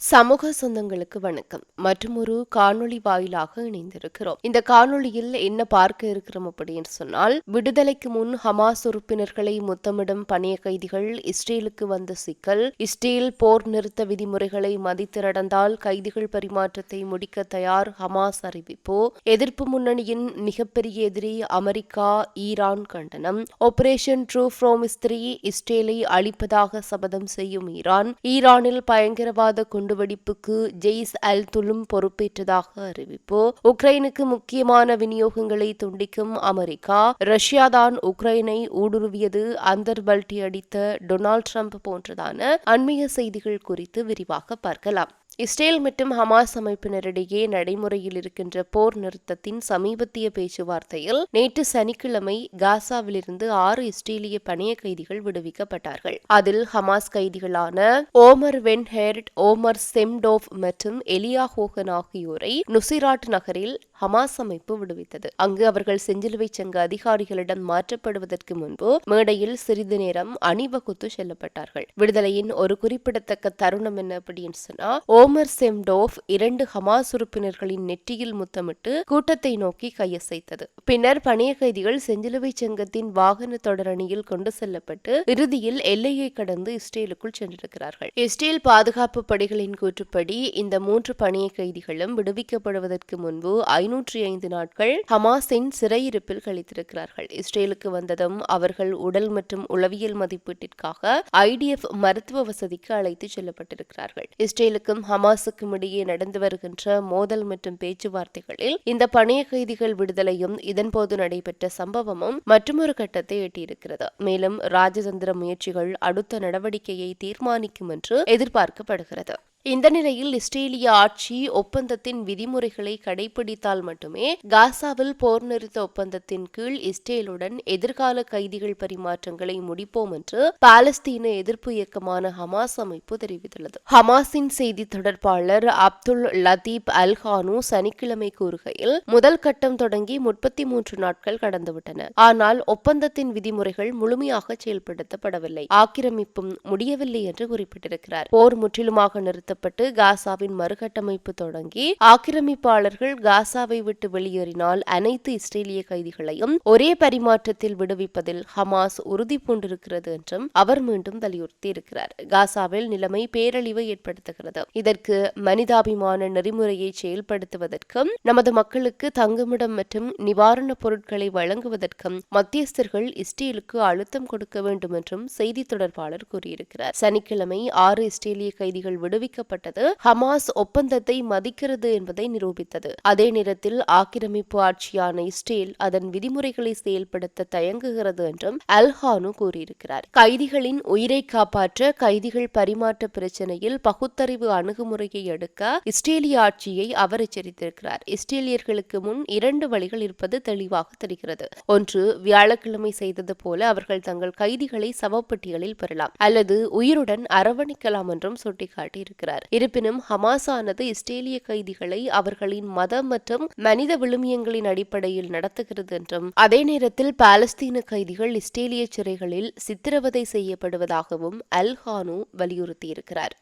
சமூக சொந்தங்களுக்கு வணக்கம். மற்றும் ஒரு காணொளி வாயிலாக இணைந்திருக்கிறோம். இந்த காணொளியில் என்ன பார்க்க இருக்கிறோம் அப்படின்னு சொன்னால் விடுதலைக்கு முன் ஹமாஸ் உறுப்பினர்களை முத்தமிடும் பணிய கைதிகள் இஸ்ரேலுக்கு வந்த சிக்கல் இஸ்ரேல் போர் நிறுத்த விதிமுறைகளை மதித்து நடந்தால் கைதிகள் பரிமாற்றத்தை முடிக்க தயார் ஹமாஸ் அறிவிப்பு எதிர்ப்பு முன்னணியின் மிகப்பெரிய எதிரி அமெரிக்கா ஈரான் கண்டனம் ஆபரேஷன் ட்ரூ ஃப்ரோமிஸ் இஸ்ரேலை அழிப்பதாக சபதம் செய்யும் ஈரான் ஈரானில் பயங்கரவாத குண்டு குண்டுவெடிப்புக்கு ஜெய்ஸ் அல் துலும் பொறுப்பேற்றதாக அறிவிப்பு. உக்ரைனுக்கு முக்கியமான விநியோகங்களை துண்டிக்கும் அமெரிக்கா ரஷ்யாதான் உக்ரைனை ஊடுருவியது அந்தர்பல்டி அடித்த டொனால்ட் ட்ரம்ப் போன்றதான அண்மைய செய்திகள் குறித்து விரிவாக பார்க்கலாம். இஸ்ரேல் மற்றும் ஹமாஸ் அமைப்பினரிடையே நடைமுறையில் இருக்கின்ற போர் நிறுத்தத்தின் சமீபத்திய பேச்சுவார்த்தையில் நேற்று சனிக்கிழமை காசாவிலிருந்து ஆறு இஸ்ரேலிய பணைய கைதிகள் விடுவிக்கப்பட்டார்கள். அதில் Hamas கைதிகளான Omer Wenkert Omer Shem Tov மற்றும் எலியா ஹோகன் ஆகியோரை நுசிராட் நகரில் ஹமாஸ் அமைப்பு விடுவித்தது. அங்கு அவர்கள் செஞ்சிலுவை சங்க அதிகாரிகளிடம் மாற்றப்படுவதற்கு முன்பு மேடையில் சிறிது நேரம் அணிவகுத்து செல்லப்பட்டார்கள். விடுதலையின் ஒரு குறிப்பிடத்தக்க தருணம் என்ன அப்படின்னு சொன்னா ஓமர் செம்டோஃப் இரண்டு ஹமாஸ் உறுப்பினர்களின் நெற்றியில் முத்தமிட்டு கூட்டத்தை நோக்கி கையசைத்தது. பின்னர் பணிய கைதிகள் செஞ்சிலுவை சங்கத்தின் வாகன தொடரணியில் கொண்டு செல்லப்பட்டு இறுதியில் எல்லையை கடந்து இஸ்ரேலுக்குள் சென்றிருக்கிறார்கள். இஸ்ரேல் பாதுகாப்பு படைகளின் கூற்றுப்படி இந்த மூன்று பணிய கைதிகளும் விடுவிக்கப்படுவதற்கு முன்பு ஐநூற்றி ஐந்து நாட்கள் ஹமாஸின் சிறையிருப்பில் கழித்திருக்கிறார்கள். இஸ்ரேலுக்கு வந்ததும் அவர்கள் உடல் மற்றும் உளவியல் மதிப்பீட்டிற்காக ஐடிஎஃப் மருத்துவ வசதிக்கு அழைத்து செல்லப்பட்டிருக்கிறார்கள். இஸ்ரேலுக்கும் ஹமாஸுக்கும் இடையே நடந்து வருகின்ற மோதல் மற்றும் பேச்சுவார்த்தைகளில் இந்த பணைய கைதிகள் விடுதலையும் இதன்போது நடைபெற்ற சம்பவமும் மற்றொரு கட்டத்தை எட்டியிருக்கிறது. மேலும் ராஜதந்திர முயற்சிகள் அடுத்த நடவடிக்கையை தீர்மானிக்கும் என்று எதிர்பார்க்கப்படுகிறது. இந்த நிலையில் இஸ்ரேலிய ஆட்சி ஒப்பந்தத்தின் விதிமுறைகளை கடைபிடித்தால் மட்டுமே காசாவில் போர் நிறுத்த ஒப்பந்தத்தின் கீழ் இஸ்ரேலுடன் எதிர்கால கைதிகள் பரிமாற்றங்களை முடிப்போம் என்று பாலஸ்தீன எதிர்ப்பு இயக்கமான ஹமாஸ் அமைப்பு தெரிவித்துள்ளது. ஹமாஸின் செய்தி தொடர்பாளர் அப்துல் லதீப் அல்ஹானு சனிக்கிழமை கூறுகையில் முதல் கட்டம் தொடங்கி முப்பத்தி மூன்று நாட்கள் கடந்துவிட்டன. ஆனால் ஒப்பந்தத்தின் விதிமுறைகள் முழுமையாக செயல்படுத்தப்படவில்லை. ஆக்கிரமிப்பும் முடியவில்லை என்று குறிப்பிட்டிருக்கிறார். போர் முற்றிலுமாக நிறுத்த நிறுத்தப்பட்டு காசாவின் மறுகட்டமைப்பு தொடங்கி ஆக்கிரமிப்பாளர்கள் காசாவை விட்டு வெளியேறினால் அனைத்து இஸ்ரேலிய கைதிகளையும் ஒரே பரிமாற்றத்தில் விடுவிப்பதில் ஹமாஸ் உறுதி பூண்டிருக்கிறது என்றும் அவர் மீண்டும் வலியுறுத்தியிருக்கிறார். காசாவில் நிலைமை பேரழிவை ஏற்படுத்துகிறது. இதற்கு மனிதாபிமான நெறிமுறையை செயல்படுத்துவதற்கும் நமது மக்களுக்கு தங்குமிடம் மற்றும் நிவாரணப் பொருட்களை வழங்குவதற்கும் மத்தியஸ்தர்கள் இஸ்ரேலுக்கு அழுத்தம் கொடுக்க வேண்டும் என்றும் செய்தி தொடர்பாளர் கூறியிருக்கிறார். சனிக்கிழமை ஆறு இஸ்ரேலிய கைதிகள் விடுவிக்க அறிவிக்கப்பட்டது ஹமாஸ் ஒப்பந்தத்தை மதிக்கிறது என்பதை நிரூபித்தது. அதே நேரத்தில் ஆக்கிரமிப்பு ஆட்சியான இஸ்ரேல் அதன் விதிமுறைகளை செயல்படுத்த தயங்குகிறது என்றும் அல்ஹானு கூறியிருக்கிறார். கைதிகளின் உயிரை காப்பாற்ற கைதிகள் பரிமாற்ற பிரச்சனையில் பகுத்தறிவு அணுகுமுறையை எடுக்க இஸ்ரேலிய ஆட்சியை அவர் எச்சரித்திருக்கிறார். இஸ்ரேலியர்களுக்கு முன் இரண்டு வழிகள் இருப்பது தெளிவாக தெரிகிறது. ஒன்று வியாழக்கிழமை செய்தது போல அவர்கள் தங்கள் கைதிகளை சவப்பட்டிகளில் பெறலாம் அல்லது உயிருடன் அரவணைக்கலாம் என்றும் சுட்டிக்காட்டியிருக்கிறார். இருக்கிறார் இருப்பினும் ஹமாஸானது இஸ்ரேலிய கைதிகளை அவர்களின் மதம் மற்றும் மனித விழுமியங்களின் அடிப்படையில் நடத்துகிறது என்றும் அதே நேரத்தில் பாலஸ்தீன கைதிகள் இஸ்ரேலிய சிறைகளில் சித்திரவதை செய்யப்படுவதாகவும் அல்ஹானு வலியுறுத்தியிருக்கிறார்.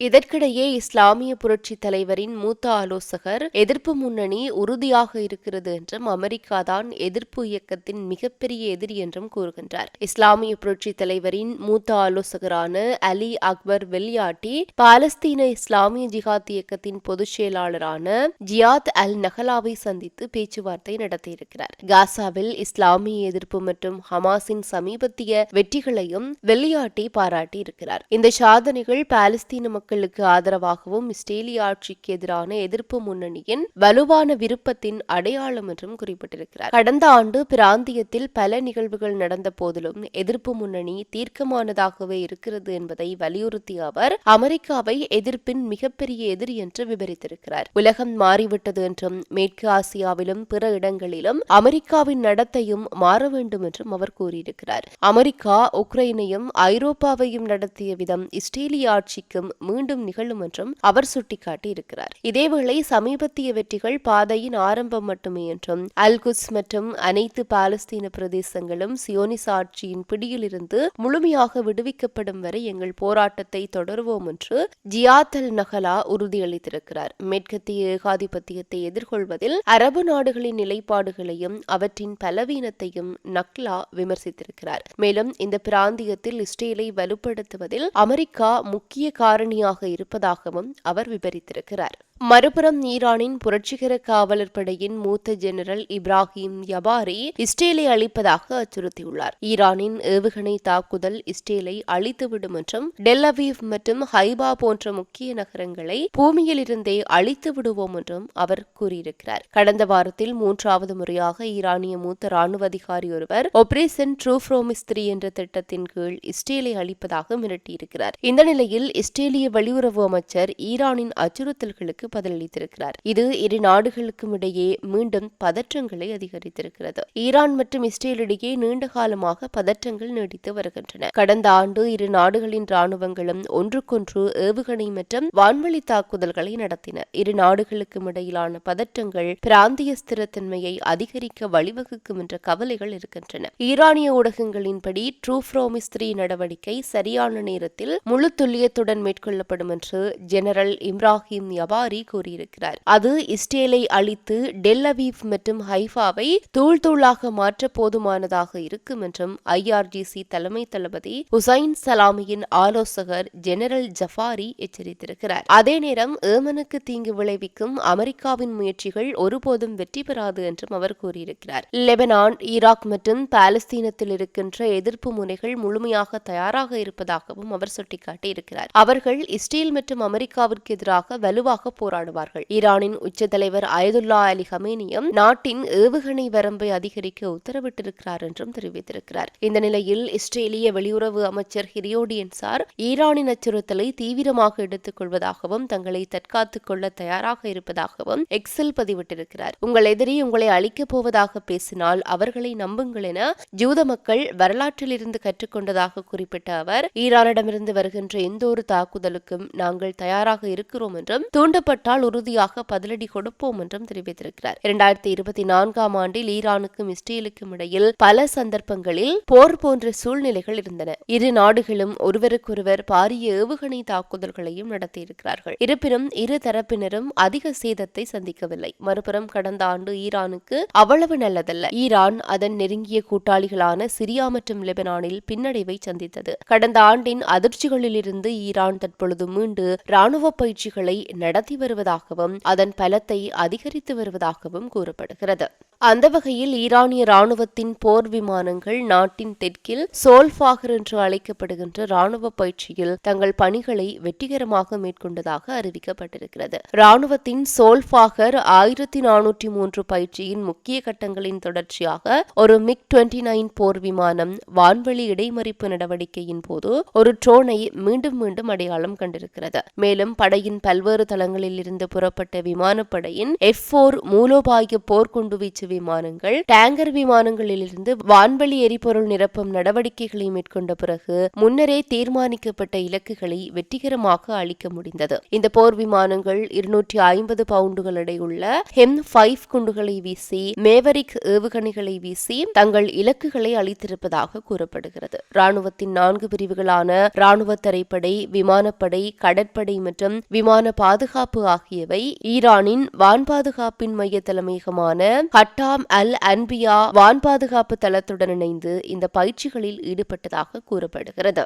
இதற்கிடையே இஸ்லாமிய புரட்சி தலைவரின் மூத்த ஆலோசகர் எதிர்ப்பு முன்னணி உறுதியாக இருக்கிறது என்றும் அமெரிக்கா தான் எதிர்ப்பு இயக்கத்தின் மிகப்பெரிய எதிரி என்றும் கூறுகின்றார். இஸ்லாமிய புரட்சி தலைவரின் மூத்த ஆலோசகரான அலி அக்பர் வெல்யாட்டி பாலஸ்தீன இஸ்லாமிய ஜிஹாத் இயக்கத்தின் பொதுச் செயலாளரான ஜியாத் அல் நஹலாவை சந்தித்து பேச்சுவார்த்தை நடத்தியிருக்கிறார். காசாவில் இஸ்லாமிய எதிர்ப்பு மற்றும் ஹமாஸின் சமீபத்திய வெற்றிகளையும் வெள்ளியாட்டி பாராட்டி இருக்கிறார் இந்த சாதனைகள் பாலஸ்தீன மக்களுக்கு ஆதரவாகவும் இஸ்ரேலிய ஆட்சிக்கு எதிரான எதிர்ப்பு முன்னணியின் வலுவான விருப்பத்தின் அடையாளம் என்றும் குறிப்பிட்டிருக்கிறார். கடந்த ஆண்டு பிராந்தியத்தில் பல நிகழ்வுகள் நடந்த போதிலும் எதிர்ப்பு முன்னணி தீர்க்கமானதாகவே இருக்கிறது என்பதை வலியுறுத்திய அவர் அமெரிக்காவை எதிர்ப்பின் மிகப்பெரிய எதிரி என்று விவரித்திருக்கிறார். உலகம் மாறிவிட்டது என்றும் மேற்கு ஆசியாவிலும் பிற இடங்களிலும் அமெரிக்காவின் நடத்தையும் மாற வேண்டும் என்றும் அவர் கூறியிருக்கிறார். அமெரிக்கா உக்ரைனையும் ஐரோப்பாவையும் நடத்திய விதம் இஸ்ரேலிய ஆட்சிக்கும் மீண்டும் நிகழும் என்றும் அவர் சுட்டிக்காட்டியிருக்கிறார் இதேவேளை சமீபத்திய வெற்றிகள் பாதையின் ஆரம்பம் மட்டுமே என்றும் அல்குஸ் மற்றும் அனைத்து பாலஸ்தீன பிரதேசங்களும் சியோனிச ஆட்சியின் பிடியிலிருந்து முழுமையாக விடுவிக்கப்படும் வரை எங்கள் போராட்டத்தை தொடருவோம் என்று ஜியாத்தல் நகலா உறுதியளித்திருக்கிறார். மேற்கத்திய ஏகாதிபத்தியத்தை எதிர்கொள்வதில் அரபு நாடுகளின் நிலைப்பாடுகளையும் அவற்றின் பலவீனத்தையும் நக்லா விமர்சித்திருக்கிறார். மேலும் இந்த பிராந்தியத்தில் இஸ்ரேலை வலுப்படுத்துவதில் அமெரிக்கா முக்கிய காரணியாக இருப்பதாகவும் அவர் விவரித்திருக்கிறார் மறுபுறம் ஈரானின் புரட்சிகர காவலர் படையின் மூத்த ஜெனரல் இப்ராஹிம் யபாரி இஸ்ரேலை அழிப்பதாக அச்சுறுத்தியுள்ளார். ஈரானின் ஏவுகணை தாக்குதல் இஸ்ரேலை அழித்துவிடும் என்றும் டெல்லவீவ் மற்றும் ஹைபா போன்ற முக்கிய நகரங்களை பூமியில் இருந்தே அழித்து விடுவோம் என்றும் அவர் கூறியிருக்கிறார். கடந்த வாரத்தில் மூன்றாவது முறையாக ஈரானிய மூத்த ராணுவ அதிகாரி ஒருவர் ஆபரேஷன் ட்ரூஃப்ரோமிஸ்திரி என்ற திட்டத்தின் கீழ் இஸ்ரேலை அழிப்பதாக மிரட்டியிருக்கிறார். இந்த நிலையில் இஸ்ரேலிய வெளியுறவு அமைச்சர் ஈரானின் அச்சுறுத்தல்களுக்கு பதிலளித்திருக்கிறார். இது இரு நாடுகளுக்கும் இடையே மீண்டும் பதற்றங்களை அதிகரித்திருக்கிறது. ஈரான் மற்றும் இஸ்ரேலிடையே நீண்ட காலமாக பதற்றங்கள் நீடித்து வருகின்றன. கடந்த ஆண்டு இரு நாடுகளின் ராணுவங்களும் ஒன்றுக்கொன்று ஏவுகணை மற்றும் வான்வழி தாக்குதல்களை நடத்தின. இரு நாடுகளுக்கும் இடையிலான பதற்றங்கள் பிராந்திய ஸ்திரத்தன்மையை அதிகரிக்க வழிவகுக்கும் என்ற கவலைகள் இருக்கின்றன. ஈரானிய ஊடகங்களின்படி ட்ரூஃப்ரோமிஸ்திரி நடவடிக்கை சரியான நேரத்தில் முழு துல்லியத்துடன் மேற்கொள்ளப்படும் என்று ஜெனரல் இம்ராஹிம் யபாரி கூறியிருக்கிறார். அது இஸ்ரேலை அழித்து டெல்லவீவ் மற்றும் ஹைஃபாவை தூள் தூளாக மாற்ற போதுமானதாக இருக்கும் என்றும் ஐஆர்ஜிசி தலைமை தளபதி ஹுசைன் சலாமியின் ஆலோசகர் ஜெனரல் ஜஃபாரி எச்சரித்திருக்கிறார். அதே நேரம் ஏமனுக்கு தீங்கு விளைவிக்கும் அமெரிக்காவின் முயற்சிகள் ஒருபோதும் வெற்றி பெறாது என்றும் அவர் கூறியிருக்கிறார். லெபனான் ஈராக் மற்றும் பாலஸ்தீனத்தில் இருக்கின்ற எதிர்ப்பு முனைகள் முழுமையாக தயாராக இருப்பதாகவும் அவர் சுட்டிக்காட்டியிருக்கிறார். அவர்கள் இஸ்ரேல் மற்றும் அமெரிக்காவிற்கு எதிராக வலுவாக போராடுவார்கள். ஈரானின் உச்ச தலைவர் அயதுல்லா அலி ஹமேனியும் நாட்டின் ஏவுகணை வரம்பை அதிகரிக்க உத்தரவிட்டிருக்கிறார் என்றும் தெரிவித்திருக்கிறார். இந்த நிலையில் இஸ்ரேலிய வெளியுறவு அமைச்சர் ஹிரியோடியன்சார் ஈரானின் அச்சுறுத்தலை தீவிரமாக எடுத்துக் கொள்வதாகவும் தங்களை தற்காத்துக் கொள்ள தயாராக இருப்பதாகவும் எக்ஸில் பதிவிட்டிருக்கிறார். உங்கள் எதிரி உங்களை அழிக்கப் போவதாக பேசினால் அவர்களை நம்புங்கள் என ஜூத மக்கள் வரலாற்றிலிருந்து கற்றுக்கொண்டதாக குறிப்பிட்ட அவர் ஈரானிடமிருந்து வருகின்ற எந்த ஒரு தாக்குதலுக்கும் நாங்கள் தயாராக இருக்கிறோம் என்றும் தூண்டப்பட்ட தூண்டப்பட்டால் உறுதியாக பதிலடி கொடுப்போம் என்றும் தெரிவித்திருக்கிறார். இரண்டாயிரத்தி இருபத்தி நான்காம் ஆண்டில் ஈரானுக்கும் இஸ்ரேலுக்கும் இடையில் பல சந்தர்ப்பங்களில் போர் போன்ற சூழ்நிலைகள் இருந்தன. இரு நாடுகளும் ஒருவருக்கொருவர் பாரிய ஏவுகணை தாக்குதல்களையும் நடத்தியிருக்கிறார்கள். இருப்பினும் இரு தரப்பினரும் அதிக சேதத்தை சந்திக்கவில்லை. மறுபுறம் கடந்த ஆண்டு ஈரானுக்கு அவ்வளவு நல்லதல்ல. ஈரான் அதன் நெருங்கிய கூட்டாளிகளான சிரியா மற்றும் லெபனானில் பின்னடைவை சந்தித்தது. கடந்த ஆண்டின் அதிர்ச்சிகளிலிருந்து ஈரான் தற்பொழுது மீண்டு ராணுவ பயிற்சிகளை நடத்தி வருவதாகவும் அதன் பலத்தை அதிகரித்து வருவதாகவும் கூறப்படுகிறது. அந்த வகையில் ஈரானிய ராணுவத்தின் போர் விமானங்கள் நாட்டின் தெற்கில் சோல்ஃபாகர் என்று அழைக்கப்படுகின்ற ராணுவ பயிற்சியில் தங்கள் பணிகளை வெற்றிகரமாக மேற்கொண்டதாக அறிவிக்கப்பட்டிருக்கிறது. ராணுவத்தின் சோல்ஃபாகர் ஆயிரத்தி நானூற்றி மூன்று பயிற்சியின் முக்கிய கட்டங்களின் தொடர்ச்சியாக ஒரு மிக் டுவெண்டி நைன் போர் விமானம் வான்வெளி இடைமறிப்பு நடவடிக்கையின் போது ஒரு ட்ரோனை மீண்டும் மீண்டும் அடையாளம் கண்டிருக்கிறது. மேலும் படையின் பல்வேறு தளங்களில் இருந்து புறப்பட்ட விமானப்படையின் எஃப் போர் மூலோபாய போர்க்குண்டு வீச்சு விமானங்கள் டேங்கர் விமானங்களிலிருந்து வான்வெளி எரிபொருள் நிரப்பும் நடவடிக்கைகளை மேற்கொண்ட பிறகு முன்னரே தீர்மானிக்கப்பட்ட இலக்குகளை வெற்றிகரமாக அளிக்க முடிந்தது. இந்த போர் விமானங்கள் இருநூற்றி ஐம்பது பவுண்டுகள் எடையுள்ள ஹெம் ஃபைவ் குண்டுகளை வீசி மேவரிக் ஏவுகணைகளை வீசி தங்கள் இலக்குகளை அளித்திருப்பதாக கூறப்படுகிறது. ராணுவத்தின் நான்கு பிரிவுகளான ராணுவ தரைப்படை விமானப்படை கடற்படை மற்றும் விமான பாதுகாப்பு ஆகியவை ஈரானின் வான் பாதுகாப்பின் மைய தலைமையகமான ஹட்டாம் அல் அன்பியா வான் பாதுகாப்பு தளத்துடன் இணைந்து இந்த பயிற்சிகளில் ஈடுபட்டதாக கூறப்படுகிறது.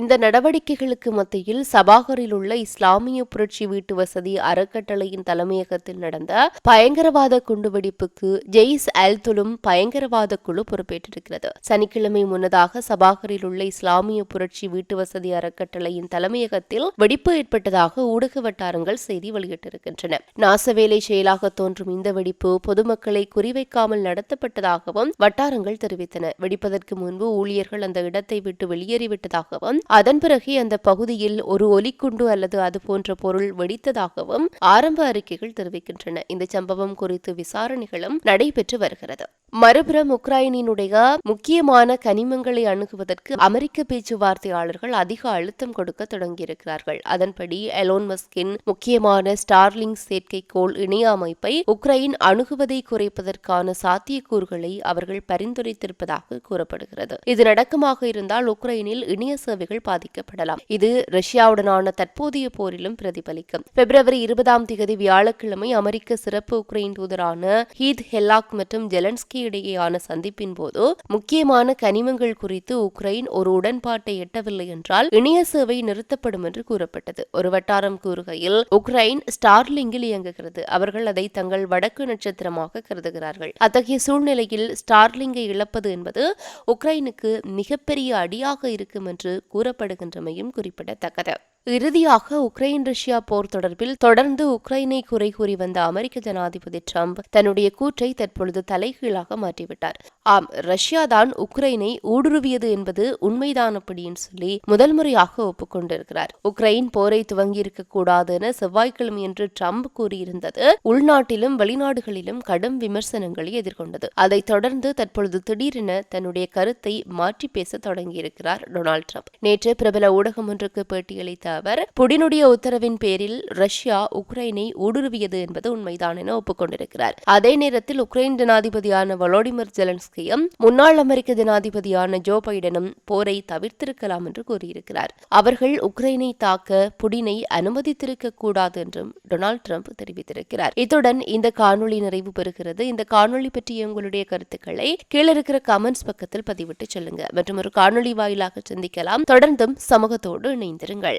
இந்த நடவடிக்கைகளுக்கு மத்தியில் சபாகரில் உள்ள இஸ்லாமிய புரட்சி வீட்டு வசதி அறக்கட்டளையின் தலைமையகத்தில் நடந்த பயங்கரவாத குண்டுவெடிப்புக்கு ஜெய்ஸ் அல்துலும் பயங்கரவாத குழு பொறுப்பேற்றிருக்கிறது. சனிக்கிழமை முன்னதாக சபாகரில் உள்ள இஸ்லாமிய புரட்சி வீட்டு வசதி அறக்கட்டளையின் தலைமையகத்தில் வெடிப்பு ஏற்பட்டதாக ஊடக வட்டாரங்கள் செய்தி வெளியிட்டிருக்கின்றன. நாசவேலை செயலாக தோன்றும் இந்த வெடிப்பு பொதுமக்களை குறிவைக்காமல் நடத்தப்பட்டதாகவும் வட்டாரங்கள் தெரிவித்தன. வெடிப்பதற்கு முன்பு ஊழியர்கள் அந்த இடத்தை விட்டு வெளியேறிவிட்டதாகவும் அதன் பிறகே அந்த பகுதியில் ஒரு ஒலிக்குண்டு அல்லது அது போன்ற பொருள் வெடித்ததாகவும் ஆரம்ப அறிக்கைகள் தெரிவிக்கின்றன. இந்த சம்பவம் குறித்து விசாரணைகளும் நடைபெற்று வருகிறது. மறுபுறம் உக்ரைனினுடைய முக்கியமான கனிமங்களை அணுகுவதற்கு அமெரிக்க பேச்சுவார்த்தையாளர்கள் அதிக அழுத்தம் கொடுக்க தொடங்கியிருக்கிறார்கள். அதன்படி எலோன் மஸ்கின் முக்கியமான ஸ்டார்லிங் செயற்கைக்கோள் இணைய அமைப்பை உக்ரைன் அணுகுவதை குறைப்பதற்கான சாத்தியக்கூறுகளை அவர்கள் பரிந்துரைத்திருப்பதாக கூறப்படுகிறது. இது நடக்கமாக இருந்தால் உக்ரைனில் இணைய சேவைகள் பாதிக்கப்படலாம். இது ரஷ்யாவுடனான தற்போதைய போரிலும் பிரதிபலிக்கும். பிப்ரவரி இருபதாம் தேதி வியாழக்கிழமை அமெரிக்க சிறப்பு உக்ரைன் தூதரான ஹீத் ஹெல்லாக் மற்றும் ஜெலன்ஸ்கி இடையேயான சந்திப்பின் போது முக்கியமான கனிமங்கள் குறித்து உக்ரைன் ஒரு உடன்பாட்டை எட்டவில்லை என்றால் இணைய சேவை நிறுத்தப்படும் என்று கூறப்பட்டது. ஒரு வட்டாரம் கூறுகையில் உக்ரைன் ஸ்டார்லிங்கில் இயங்குகிறது. அவர்கள் அதை தங்கள் வடக்கு நட்சத்திரமாக கருதுகிறார்கள். அத்தகைய சூழ்நிலையில் ஸ்டார்லிங்கை இழப்பது என்பது உக்ரைனுக்கு மிகப்பெரிய அடியாக இருக்கும் என்று கூறப்படுகின்றமையும் குறிப்பிடத்தக்கது. இறுதியாக உக்ரைன் ரஷ்யா போர் தொடர்பில் தொடர்ந்து உக்ரைனை குறை கூறி வந்த அமெரிக்க ஜனாதிபதி ட்ரம்ப் தன்னுடைய கூற்றை தற்பொழுது தலைகீழாக மாற்றிவிட்டார். ஆம் ரஷ்யா தான் உக்ரைனை ஊடுருவியது என்பது உண்மைதான் அப்படின்னு சொல்லி முதல் முறையாக ஒப்புக்கொண்டிருக்கிறார் உக்ரைன் போரை துவங்கியிருக்க கூடாது என செவ்வாய்க்கிழமையன்று ட்ரம்ப் கூறியிருந்தது உள்நாட்டிலும் வெளிநாடுகளிலும் கடும் விமர்சனங்களை எதிர்கொண்டது. அதைத் தொடர்ந்து தற்பொழுது திடீரென தன்னுடைய கருத்தை மாற்றி பேச தொடங்கியிருக்கிறார் டொனால்ட் ட்ரம்ப். நேற்று பிரபல ஊடகம் ஒன்றுக்கு பேட்டியளித்த அவர் புடினுடைய உத்தரவின் பேரில் ரஷ்யா உக்ரைனை ஊடுருவியது என்பது உண்மைதான் என ஒப்புக்கொண்டிருக்கிறார். அதே நேரத்தில் உக்ரைன் ஜனாதிபதியான வலோடிமிர் ஜெலன்ஸ்கியும் முன்னாள் அமெரிக்க ஜனாதிபதியான ஜோ பைடனும் போரை தவிர்த்திருக்கலாம் என்று கூறியிருக்கிறார். அவர்கள் உக்ரைனை தாக்க புடினை அனுமதித்திருக்க கூடாது என்றும் டொனால்ட் ட்ரம்ப் தெரிவித்திருக்கிறார். இத்துடன் இந்த காணொளி நிறைவு பெறுகிறது. இந்த காணொளி பற்றிய உங்களுடைய கருத்துக்களை கீழே இருக்கிற கமெண்ட்ஸ் பக்கத்தில் பதிவிட்டு சொல்லுங்க. மற்றும் ஒரு காணொளி வாயிலாக சந்திக்கலாம். தொடர்ந்தும் சமூகத்தோடு இணைந்திருங்கள்.